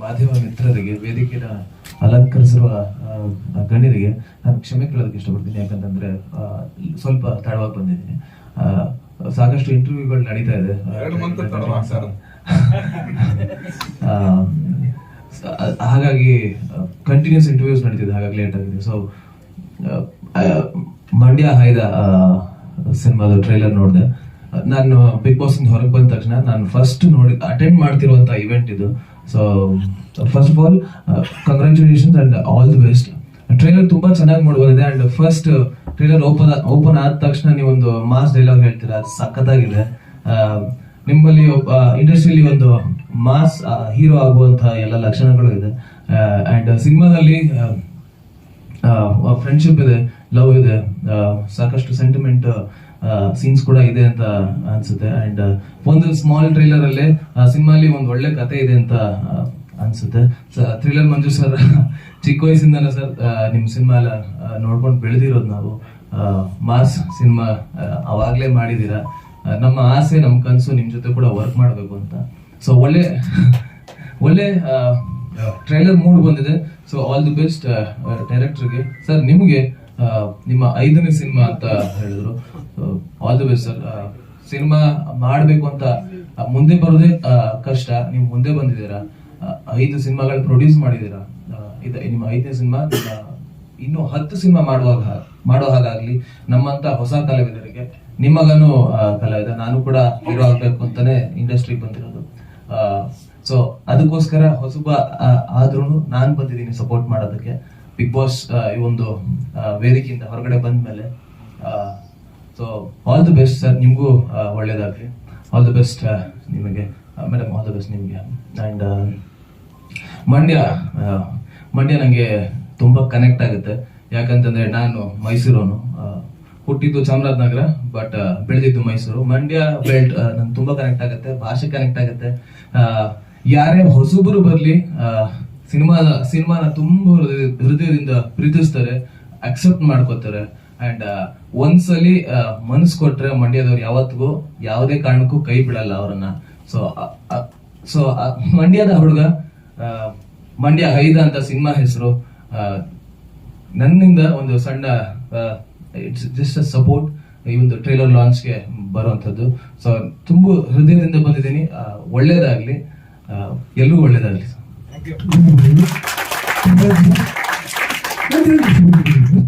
ಮಾಧ್ಯಮ ಮಿತ್ರರಿಗೆ ವೇದಿಕೆಯ ಅಲಂಕರಿಸಿರುವ ಗಣ್ಯರಿಗೆ ನಾನು ಕ್ಷಮೆ ಕೇಳೋದಕ್ಕೆ ಇಷ್ಟಪಡ್ತೀನಿ. ಯಾಕಂತಂದ್ರೆ ಸ್ವಲ್ಪ ತಡವಾಗಿ ಬಂದಿದ್ದೀನಿ. ಸಾಕಷ್ಟು ಇಂಟರ್ವ್ಯೂಗಳು ನಡೀತಾ ಇದೆ. ಹಾಗಾಗಿ ಕಂಟಿನ್ಯೂಸ್ ಇಂಟರ್ವ್ಯೂಸ್ ನಡೀತಿದೆ. ಹಾಗಾಗಿ ಲೇಟ್ ಆಗಿದೆ. ಸೊ ಮಂಡ್ಯ ಹೈದ ಸಿನಿಮಾದ ಟ್ರೈಲರ್ ನೋಡಿದೆ. ನಾನು ಬಿಗ್ ಬಾಸ್ ಹೊರಗೆ ಬಂದ ತಕ್ಷಣ ನಾನು ಫಸ್ಟ್ ನೋಡಿ ಅಟೆಂಡ್ ಮಾಡ್ತಿರುವಂತ ಇವೆಂಟ್ ಇದು. So first of all congratulations and all the best trailer ತುಂಬಾ ಚೆನ್ನಾಗಿ ಮೂಡ್ ಬಂದಿದೆ and first trailer open open ಆದ ತಕ್ಷಣ ನೀವೊಂದು ಮಾಸ್ ಡೈಲಾಗ್ ಹೇಳ್ತೀರಾ? ಅದು ಸಖತ್ತಾಗಿದೆ. ನಿಮ್ಮಲ್ಲಿ ಒಬ್ಬ ಇಂಡಸ್ಟ್ರಿಯಲ್ಲಿ ಒಂದು ಮಾಸ್ ಹೀರೋ ಆಗುವಂತಹ ಎಲ್ಲ ಲಕ್ಷಣಗಳು ಇದೆ. ಅಂಡ್ ಸಿನಿಮಾದಲ್ಲಿ ಫ್ರೆಂಡ್ಶಿಪ್ ಇದೆ ಲವ್ ಇದೆ ಸಾಕಷ್ಟು ಸೆಂಟಿಮೆಂಟ್ ಸೀನ್ಸ್ ಕೂಡ ಇದೆ ಅಂತ ಅನ್ಸುತ್ತೆ. ಅಂಡ್ ಒಂದು ಸ್ಮಾಲ್ ಟ್ರೈಲರ್ ಅಲ್ಲೇ ಅಲ್ಲಿ ಒಂದು ಒಳ್ಳೆ ಕತೆ ಇದೆ ಅಂತ ಅನ್ಸುತ್ತೆ. ಥ್ರಿಲ್ಲರ್ ಮಂಜು ಸರ್ ಚಿಕ್ಕ ವಯಸ್ಸಿಂದನೇ ಸರ್ ನಿಮ್ ಸಿನಿಮಾ ಎಲ್ಲ ನೋಡ್ಕೊಂಡು ಬೆಳೆದಿರೋದು ನಾವು. ಮಾಸ್ ಸಿನಿಮಾ ಅವಾಗ್ಲೇ ಮಾಡಿದೀರಾ. ನಮ್ಮ ಆಸೆ, ನಮ್ಮ ಕನಸು ನಿಮ್ ಜೊತೆ ಕೂಡ ವರ್ಕ್ ಮಾಡಬೇಕು ಅಂತ. ಸೊ ಒಳ್ಳೆ ಒಳ್ಳೆ ಟ್ರೈಲರ್ ಮೂಡ್ ಬಂದಿದೆ. ಸೊ ಆಲ್ ದಿ ಬೆಸ್ಟ್ ಡೈರೆಕ್ಟರ್ಗೆ ಸರ್ ನಿಮಗೆ ನಿಮ್ಮ ಐದನೇ ಸಿನಿಮಾ ಅಂತ ಹೇಳಿದ್ರು. All the best sir cinema ಮಾಡಬೇಕು ಅಂತ ಮುಂದೆ ಬರೋದೇ ಕಷ್ಟ. ನೀವು ಮುಂದೆ ಬಂದಿದ್ದೀರಾ? ಐದು ಸಿನಿಮಾಗಳು ಪ್ರೊಡ್ಯೂಸ್ ಮಾಡಿದ್ದೀರಾ? ಇದು ನಿಮ್ಮ ಐದನೇ ಸಿನಿಮಾ ಇನ್ನು ಹತ್ತು ಸಿನಿಮಾ ಮಾಡುವಾಗ ಮಾಡೋ ಹಾಗಾಗ್ಲಿ ನಮ್ಮಂತ ಹೊಸ ಕಲಾವಿದರಿಗೆ ನಿಮಗನು ಆ, ಕಲಾವಿದ ನಾನು ಕೂಡ ಹೀರೋ ಆಗ್ಬೇಕು ಅಂತಾನೆ ಇಂಡಸ್ಟ್ರಿ ಬಂದಿರೋದು. ಸೊ ಅದಕ್ಕೋಸ್ಕರ ಹೊಸಬ ಆದ್ರೂ ನಾನು ಬಂದಿದ್ದೀನಿ ಸಪೋರ್ಟ್ ಮಾಡೋದಕ್ಕೆ. ಬಿಗ್ ಬಾಸ್ ಈ ಒಂದು ವೇದಿಕೆಯಿಂದ ಹೊರಗಡೆ ಬಂದ ಮೇಲೆ so all the best sir ನಿಮಗೂ ಒಳ್ಳೇದಾಗ್ರಿ ಆಲ್ ದಿ ಬೆಸ್ಟ್ ನಿಮಗೆ. ಮೇಡಮ್ ಆಲ್ ದಿ ಬೆಸ್ಟ್ ನಿಮಗೆ. ಆ್ಯಂಡ್ ಮಂಡ್ಯ ಮಂಡ್ಯ ನನಗೆ ತುಂಬಾ ಕನೆಕ್ಟ್ ಆಗುತ್ತೆ. ಯಾಕಂತಂದ್ರೆ ನಾನು ಮೈಸೂರವನು. ಹುಟ್ಟಿದ್ದು ಚಾಮರಾಜನಗರ ಬಟ್ ಬೆಳೆದಿದ್ದು ಮೈಸೂರು. ಮಂಡ್ಯ ಬೆಲ್ಟ್ ನಂಗೆ ತುಂಬಾ ಕನೆಕ್ಟ್ ಆಗುತ್ತೆ. ಭಾಷೆ ಕನೆಕ್ಟ್ ಆಗುತ್ತೆ. ಯಾರೇ ಹೊಸಬರು ಬರ್ಲಿ ಸಿನಿಮಾದ ಸಿನಿಮಾನ ತುಂಬಾ ಹೃದಯದಿಂದ ಪ್ರೀತಿಸ್ತಾರೆ ಅಕ್ಸೆಪ್ಟ್ ಮಾಡ್ಕೋತಾರೆ. ಅಂಡ್ ಒಂದ್ಸಲಿ ಮನಸ್ ಕೊಟ್ರೆ ಮಂಡ್ಯದವ್ರು ಯಾವತ್ತಿಗೂ ಯಾವುದೇ ಕಾರಣಕ್ಕೂ ಕೈ ಬಿಡಲ್ಲ ಅವರನ್ನ. ಸೊ ಸೊ ಮಂಡ್ಯದ ಹುಡುಗ ಮಂಡ್ಯ ಐದ ಅಂತ ಸಿನಿಮಾ ಹೆಸರು ನನ್ನಿಂದ ಒಂದು ಸಣ್ಣ ಇಟ್ಸ್ ಜಸ್ಟ್ ಅ ಸಪೋರ್ಟ್ ಈ ಒಂದು ಟ್ರೈಲರ್ ಲಾಂಚ್ಗೆ ಬರುವಂಥದ್ದು. ಸೊ ತುಂಬ ಹೃದಯದಿಂದ ಬಂದಿದ್ದೀನಿ. ಒಳ್ಳೇದಾಗಲಿ. ಒಳ್ಳೇದಾಗ್ಲಿ. ಒಳ್ಳೇದಾಗಲಿ.